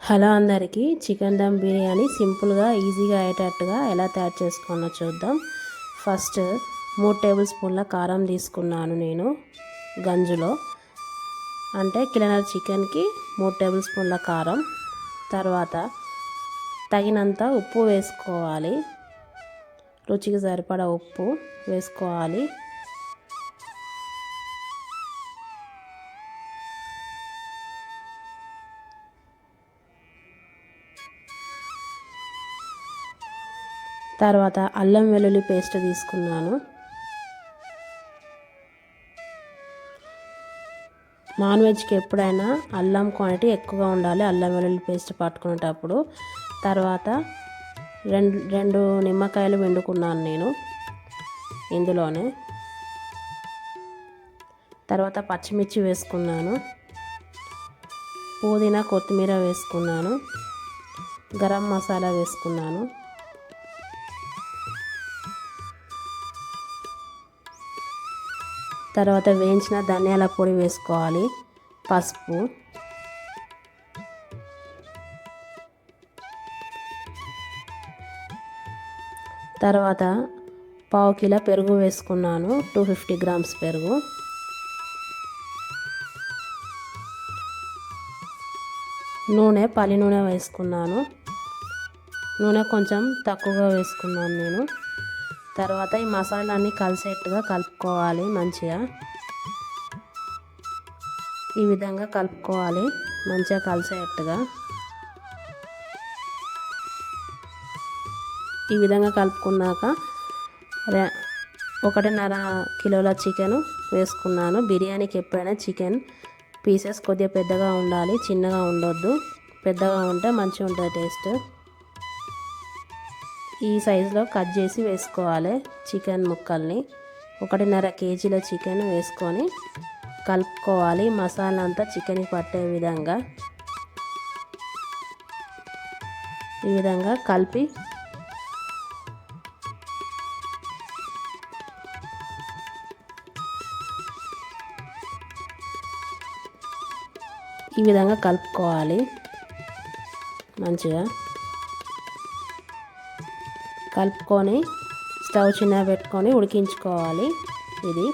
Hello అందరికీ chicken dum biryani సింపుల్గా ఈజీగా అయ్యేటట్టుగా ఎలా తయారు చేసుకోవాలో చూద్దాం. ఫస్ట్ మూడు టేబుల్ స్పూన్ల కారం తీసుకున్నాను నేను గంజులో. అంటే కిలోన్నర చికెన్కి మూడు టేబుల్ స్పూన్ల కారం. తర్వాత తగినంత ఉప్పు వేసుకోవాలి. రుచికి సరిపడా ఉప్పు వేసుకోవాలి. తర్వాత అల్లం వెల్లుల్లి పేస్ట్ తీసుకున్నాను. నాన్ వెజ్కి ఎప్పుడైనా అల్లం క్వాంటిటీ ఎక్కువగా ఉండాలి అల్లం వెల్లుల్లి పేస్ట్ పట్టుకునేటప్పుడు. తర్వాత రెండు రెండు నిమ్మకాయలు వండుకున్నాను నేను ఇందులోనే. తర్వాత పచ్చిమిర్చి వేసుకున్నాను. పుదీనా కొత్తిమీర వేసుకున్నాను. గరం మసాలా వేసుకున్నాను. తర్వాత వేయించిన ధనియాల పొడి వేసుకోవాలి. పసుపు. తర్వాత పావు కిలో పెరుగు వేసుకున్నాను. టూ ఫిఫ్టీ గ్రామ్స్ పెరుగు. నూనె పల్లి నూనె వేసుకున్నాను. నూనె కొంచెం తక్కువగా వేసుకున్నాను నేను. తర్వాత ఈ మసాలాన్ని కలిసేట్టుగా కలుపుకోవాలి మంచిగా. ఈ విధంగా కలుపుకోవాలి మంచిగా కలిసేట్టుగా. ఈ విధంగా కలుపుకున్నాక ఒకటిన్నర కిలోల చికెన్ వేసుకున్నాను. బిర్యానీకి ఎప్పుడైనా చికెన్ పీసెస్ కొద్దిగా పెద్దగా ఉండాలి చిన్నగా ఉండొద్దు. పెద్దగా ఉంటే మంచిగా ఉంటుంది టేస్ట్. ఈ సైజులో కట్ చేసి వేసుకోవాలి చికెన్ ముక్కల్ని. ఒకటిన్నర కేజీల చికెన్ వేసుకొని కలుపుకోవాలి. మసాలా అంతా చికెన్కి పట్టే విధంగా. ఈ విధంగా కలిపి ఈ విధంగా కలుపుకోవాలి. మంచిగా. కలుపుకొని స్టవ్ చిన్న పెట్టుకొని ఉడికించుకోవాలి. ఇది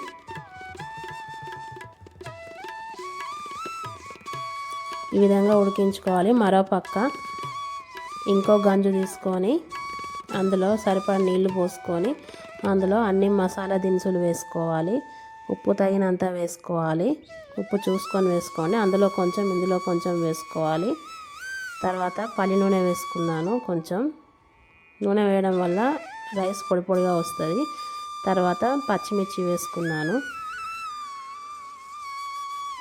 ఈ విధంగా ఉడికించుకోవాలి. మరో పక్క ఇంకో గంజు తీసుకొని అందులో సరిపడ నీళ్ళు పోసుకొని అందులో అన్ని మసాలా దినుసులు వేసుకోవాలి. ఉప్పు తగినంత వేసుకోవాలి. ఉప్పు చూసుకొని వేసుకోండి. అందులో కొంచెం ఇందులో కొంచెం వేసుకోవాలి. తర్వాత పల్లి నూనె వేసుకున్నాను కొంచెం. నూనె వేయడం వల్ల రైస్ పొడి పొడిగా వస్తుంది. తర్వాత పచ్చిమిర్చి వేసుకున్నాను.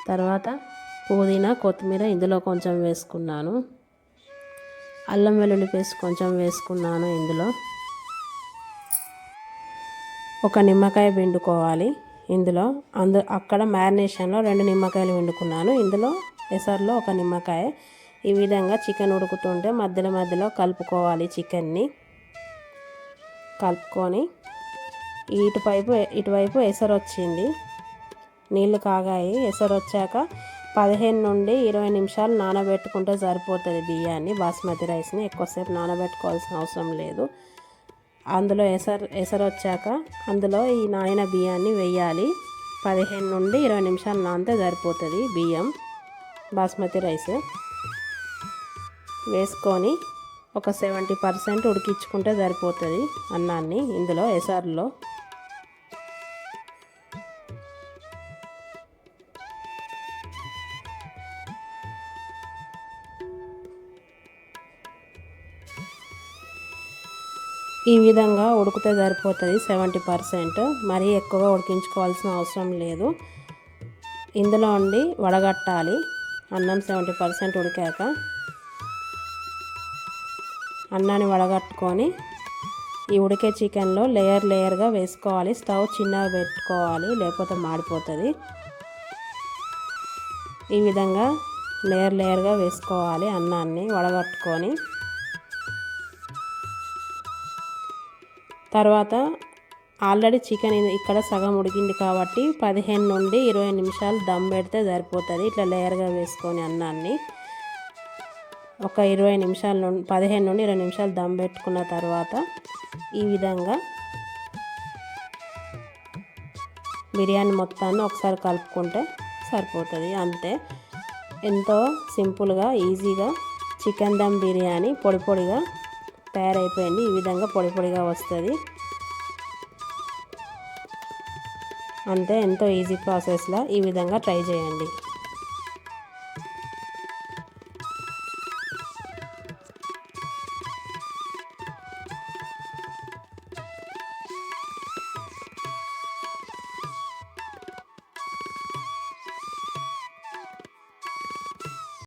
తర్వాత పుదీనా కొత్తిమీర ఇందులో కొంచెం వేసుకున్నాను. అల్లం వెల్లుల్లి పేస్ట్ కొంచెం వేసుకున్నాను ఇందులో. ఒక నిమ్మకాయ పిండుకోవాలి ఇందులో. అందు అక్కడ మ్యారినేషన్లో రెండు నిమ్మకాయలు పిండుకున్నాను. ఇందులో ఎసర్లో ఒక నిమ్మకాయ. ఈ విధంగా చికెన్ ఉడుకుతుంటే మధ్యలో మధ్యలో కలుపుకోవాలి చికెన్ని. కలుపుకొని ఇటువైపు ఇటువైపు ఎసరు వచ్చింది. నీళ్ళు కాగాయి. ఎసరు వచ్చాక పదిహేను నుండి ఇరవై నిమిషాలు నానబెట్టుకుంటే సరిపోతుంది బియ్యాన్ని బాస్మతి రైస్ని. ఎక్కువసేపు నానబెట్టుకోవాల్సిన అవసరం లేదు. అందులో ఎసరు ఎసరు వచ్చాక అందులో ఈ నాయన బియ్యాన్ని వేయాలి. పదిహేను నుండి ఇరవై నిమిషాలు నానితే సరిపోతుంది బియ్యం బాస్మతి రైస్. వేసుకొని ఒక సెవెంటీ పర్సెంట్ ఉడికించుకుంటే సరిపోతుంది అన్నాన్ని ఇందులో ఎసార్లో. ఈ విధంగా ఉడికితే సరిపోతుంది సెవెంటీ పర్సెంట్ మరీ ఎక్కువగా ఉడికించుకోవాల్సిన అవసరం లేదు. ఇందులో ఉండి వడగట్టాలి. అన్నం సెవెంటీ పర్సెంట్ ఉడికాక అన్నాన్ని వడగట్టుకొని ఈ ఉడికే చికెన్లో లేయర్ లేయర్గా వేసుకోవాలి. స్టవ్ చిన్నగా పెట్టుకోవాలి. లేకపోతే మాడిపోతుంది. ఈ విధంగా లేయర్ లేయర్గా వేసుకోవాలి అన్నాన్ని వడగట్టుకొని. తర్వాత ఆల్రెడీ చికెన్ ఇక్కడ సగం ఉడికింది కాబట్టి పదిహేను నుండి ఇరవై నిమిషాలు దమ్ పెడితే సరిపోతుంది. ఇట్లా లేయర్గా వేసుకొని అన్నాన్ని. ఒక ఇరవై నిమిషాల నుండి పదిహేను నుండి ఇరవై నిమిషాలు దమ్ పెట్టుకున్న తర్వాత ఈ విధంగా బిర్యానీ మొత్తాన్ని ఒకసారి కలుపుకుంటే సరిపోతుంది. అంతే. ఎంతో సింపుల్గా ఈజీగా చికెన్ దమ్ బిర్యానీ పొడి పొడిగా తయారైపోయింది. ఈ విధంగా పొడి పొడిగా వస్తుంది. అంతే. ఎంతో ఈజీ ప్రాసెస్లో ఈ విధంగా ట్రై చేయండి.